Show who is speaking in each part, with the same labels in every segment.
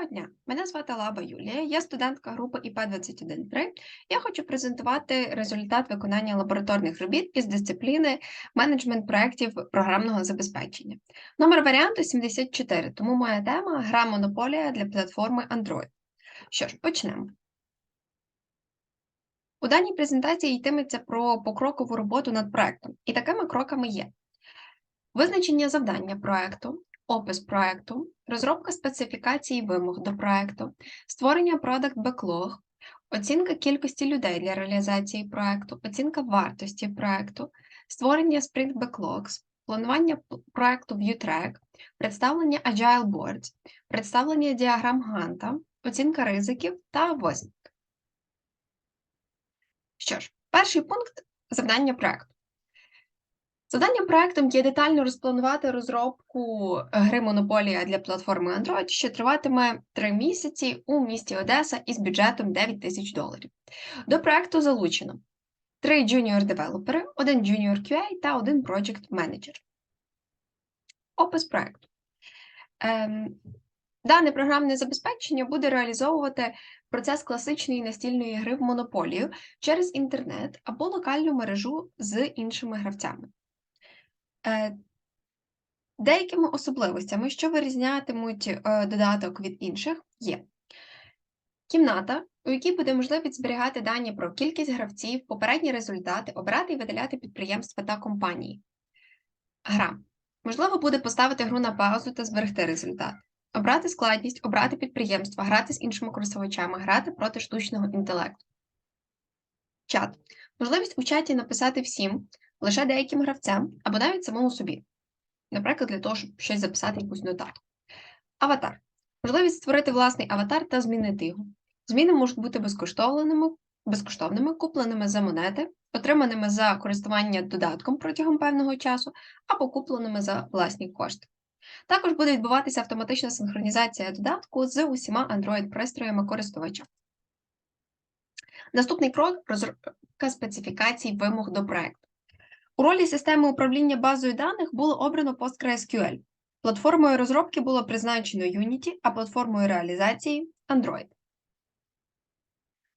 Speaker 1: Доброго дня! Мене звати Лаба Юлія, я студентка групи ІП-213. Я хочу презентувати результат виконання лабораторних робіт із дисципліни менеджмент проєктів програмного забезпечення. Номер варіанту 74, тому моя тема гра монополія для платформи Android. Що ж, почнемо. У даній презентації йтиметься про покрокову роботу над проєктом, і такими кроками є визначення завдання проєкту, опис проекту, розробка специфікації вимог до проекту, створення Product Backlog, оцінка кількості людей для реалізації проекту, оцінка вартості проекту, створення Sprint Backlogs, планування проекту ViewTrack, представлення Agile Boards, представлення діаграм Ганта, оцінка ризиків та висновки. Що ж, перший пункт завдання проекту. Завданням проектом є детально розпланувати розробку е, гри Монополія для платформи Android, що триватиме 3 місяці у місті Одеса із бюджетом 9 тисяч доларів. До проекту залучено 3 junior-девелопери, 1 junior QA та 1 project менеджер. Опис проекту. Ем, Дане програмне забезпечення буде реалізовувати процес класичної настільної гри в монополію через інтернет або локальну мережу з іншими гравцями. Е, деякими особливостями, що вирізнятимуть е, додаток від інших, є кімната, у якій буде можливість зберігати дані про кількість гравців, попередні результати, обирати і видаляти підприємства та компанії. Гра. Можливо, буде поставити гру на паузу та зберегти результат. Обрати складність, обрати підприємства, грати з іншими користувачами, грати проти штучного інтелекту. Чат. Можливість у чаті написати всім, лише деяким гравцям або навіть самому собі, наприклад, для того, щоб щось записати якусь нотатку. Аватар. Можливість створити власний аватар та змінити його. Зміни можуть бути безкоштовними, безкоштовними, купленими за монети, отриманими за користування додатком протягом певного часу, або купленими за власні кошти. Також буде відбуватися автоматична синхронізація додатку з усіма Android-пристроями користувача. Наступний крок розробка специфікацій вимог до проекту. У ролі системи управління базою даних було обрано PostgreSQL. Платформою розробки було призначено Unity, а платформою реалізації Android.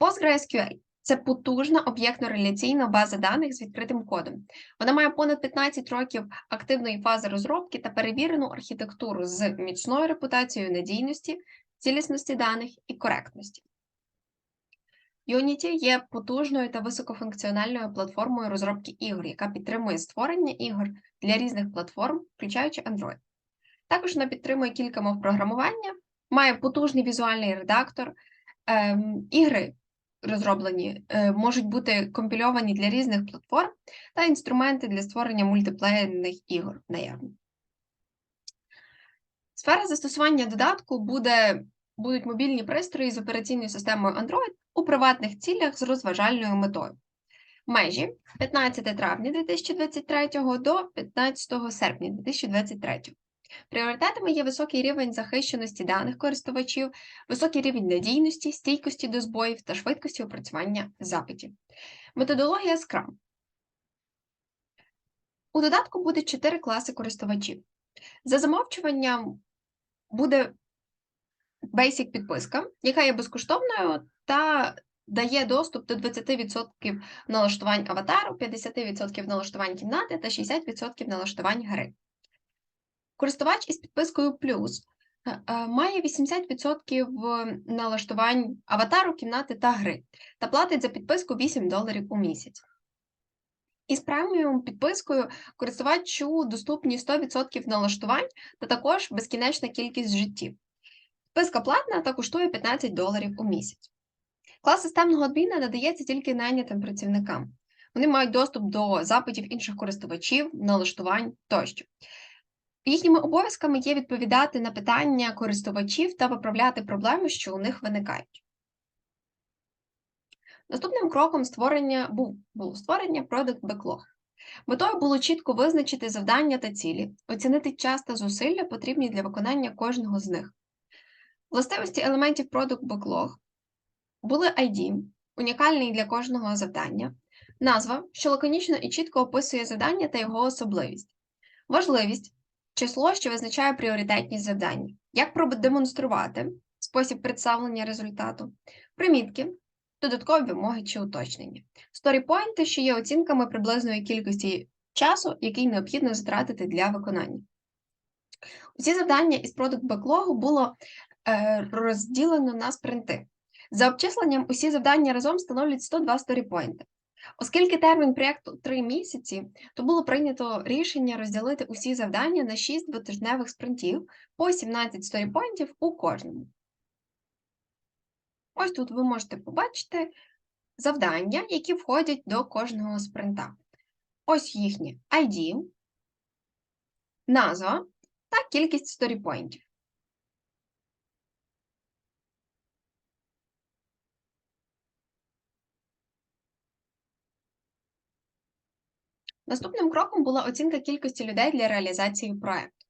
Speaker 1: PostgreSQL це потужна об'єктно-реляційна база даних з відкритим кодом. Вона має понад 15 років активної фази розробки та перевірену архітектуру з міцною репутацією надійності, цілісності даних і коректності. Unity є потужною та високофункціональною платформою розробки ігор, яка підтримує створення ігор для різних платформ, включаючи Android. Також вона підтримує кілька мов програмування, має потужний візуальний редактор. Ем, ігри розроблені е, можуть бути компільовані для різних платформ та інструменти для створення мультиплеєрних ігор наявні. Сфера застосування додатку буде, будуть мобільні пристрої з операційною системою Android у приватних цілях з розважальною метою. Межі 15 травня 2023 до 15 серпня 2023. Пріоритетами є високий рівень захищеності даних користувачів, високий рівень надійності, стійкості до збоїв та швидкості опрацювання запитів. Методологія Scrum. У додатку буде 4 класи користувачів. За замовчуванням буде Basic підписка, яка є безкоштовною та дає доступ до 20% налаштувань аватару, 50% налаштувань кімнати та 60% налаштувань гри. Користувач із підпискою плюс е, е, має 80% налаштувань аватару, кімнати та гри та платить за підписку 8 доларів у місяць. Із преміум підпискою користувачу доступні 100% налаштувань та також безкінечна кількість життів. Підписка платна та коштує 15 доларів у місяць. Клас системного адміна надається тільки найнятим працівникам. Вони мають доступ до запитів інших користувачів, налаштувань тощо. Їхніми обов'язками є відповідати на питання користувачів та виправляти проблеми, що у них виникають. Наступним кроком створення був, було створення Product Backlog. Метою було чітко визначити завдання та цілі, оцінити час та зусилля, потрібні для виконання кожного з них. Властивості елементів Product Backlog були ID, унікальний для кожного завдання, назва, що лаконічно і чітко описує завдання та його особливість, важливість, число, що визначає пріоритетність завдання, як продемонструвати спосіб представлення результату, примітки, додаткові вимоги чи уточнення, сторіпойнти, що є оцінками приблизної кількості часу, який необхідно затратити для виконання. Усі завдання із продукт беклогу було е, розділено на спринти. За обчисленням, усі завдання разом становлять 102 сторіпойнти. Оскільки термін проєкту 3 місяці, то було прийнято рішення розділити усі завдання на 6 двотижневих спринтів по 17 сторіпойнтів у кожному. Ось тут ви можете побачити завдання, які входять до кожного спринта. Ось їхні ID, назва та кількість сторіпойнтів. Наступним кроком була оцінка кількості людей для реалізації проекту,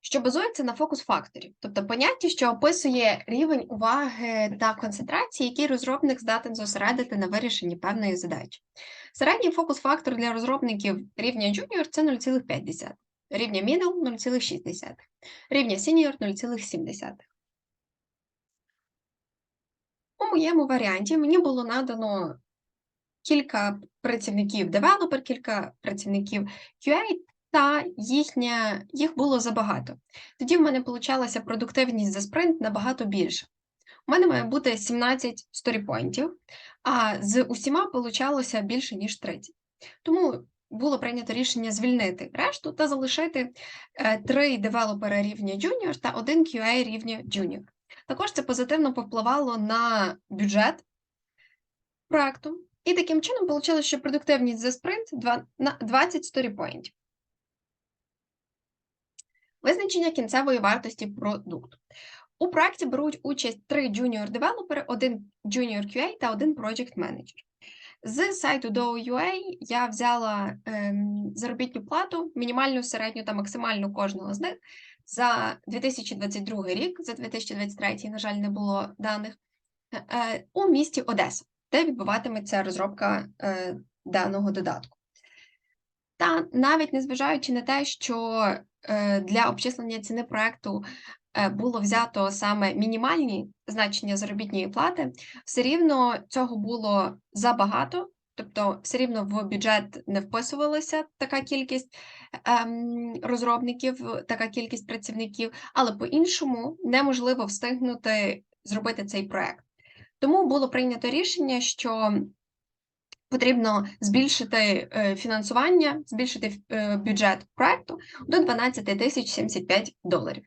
Speaker 1: що базується на фокус-факторі, тобто поняття, що описує рівень уваги та концентрації, який розробник здатен зосередити на вирішенні певної задачі. Середній фокус-фактор для розробників рівня Junior – це 0,5, рівня Middle – 0,6, рівня Senior – 0,7. У моєму варіанті мені було надано кілька працівників девелопер, кілька працівників QA, та їхня, їх було забагато. Тоді в мене получалася продуктивність за спринт набагато більше. У мене має бути 17 сторіпойнтів, а з усіма получалося більше, ніж 30. Тому було прийнято рішення звільнити решту та залишити е, три девелопера рівня Junior та один QA рівня Junior. Також це позитивно повпливало на бюджет проекту. І таким чином вийшло, що продуктивність за спринт 20 сторіпоінтів. Визначення кінцевої вартості продукту. У проєкті беруть участь три junior-девелопери, один junior QA та один project manager. З сайту Do.ua я взяла ем, заробітну плату, мінімальну, середню та максимальну кожного з них за 2022 рік, за 2023, на жаль, не було даних, е, е у місті Одеса де відбуватиметься розробка е, даного додатку. Та навіть незважаючи на те, що е, для обчислення ціни проекту е, було взято саме мінімальні значення заробітної плати, все рівно цього було забагато, тобто все рівно в бюджет не вписувалася така кількість ем, розробників, така кількість працівників, але по-іншому неможливо встигнути зробити цей проект. Тому було прийнято рішення, що потрібно збільшити е, фінансування, збільшити е, бюджет проекту до 12 тисяч 75 доларів.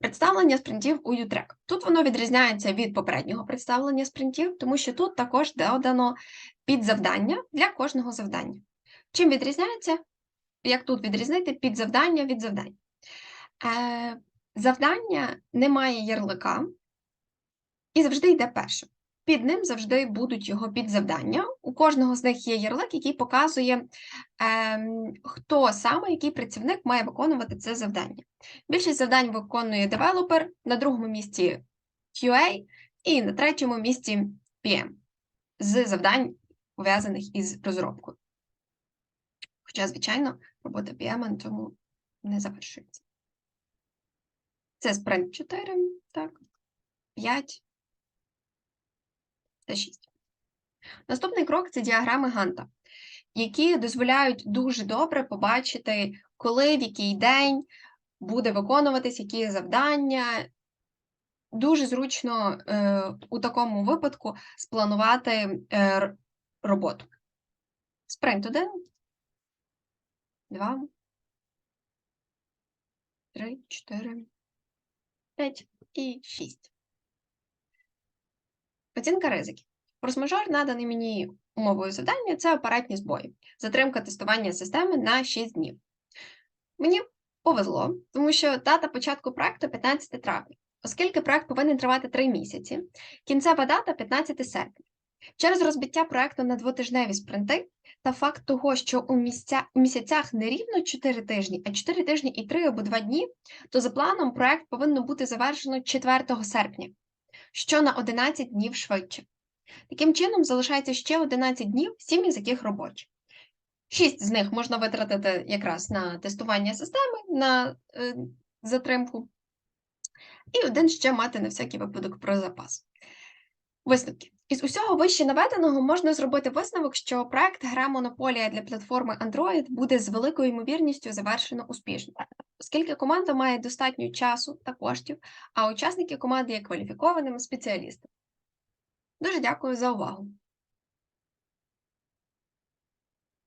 Speaker 1: Представлення спринтів у UTrack. Тут воно відрізняється від попереднього представлення спринтів, тому що тут також додано підзавдання для кожного завдання. Чим відрізняється? Як тут відрізнити підзавдання від завдань? Е, Завдання не має ярлика, і завжди йде першим. Під ним завжди будуть його підзавдання. У кожного з них є ярлик, який показує, е, хто саме, який працівник має виконувати це завдання. Більшість завдань виконує девелопер, на другому місці QA і на третьому місці PM з завдань, пов'язаних із розробкою. Хоча, звичайно, робота PM тому не завершується. Це спринт 4, так, 5 та 6. Наступний крок це діаграми Ганта, які дозволяють дуже добре побачити, коли в який день буде виконуватись які завдання. Дуже зручно е, у такому випадку спланувати е, роботу. Спринт 1, 2, 3, 4, 5 і 6. Оцінка ризиків. Форс-мажор, наданий мені умовою завдання, це апаратні збої, затримка тестування системи на 6 днів. Мені повезло, тому що дата початку проекту 15 травня, оскільки проект повинен тривати 3 місяці, кінцева дата 15 серпня. Через розбиття проекту на двотижневі спринти та факт того, що у, місця, у місяцях не рівно 4 тижні, а 4 тижні і 3 або 2 дні, то за планом проект повинно бути завершено 4 серпня що на 11 днів швидше. Таким чином, залишається ще 11 днів, 7 із яких робочі. 6 з них можна витратити якраз на тестування системи, на е, затримку, і один ще мати на всякий випадок про запас. Висновки. Із усього вище наведеного можна зробити висновок, що проект Гра Монополія для платформи Android буде з великою ймовірністю завершено успішно, оскільки команда має достатньо часу та коштів, а учасники команди є кваліфікованими спеціалістами. Дуже дякую за увагу!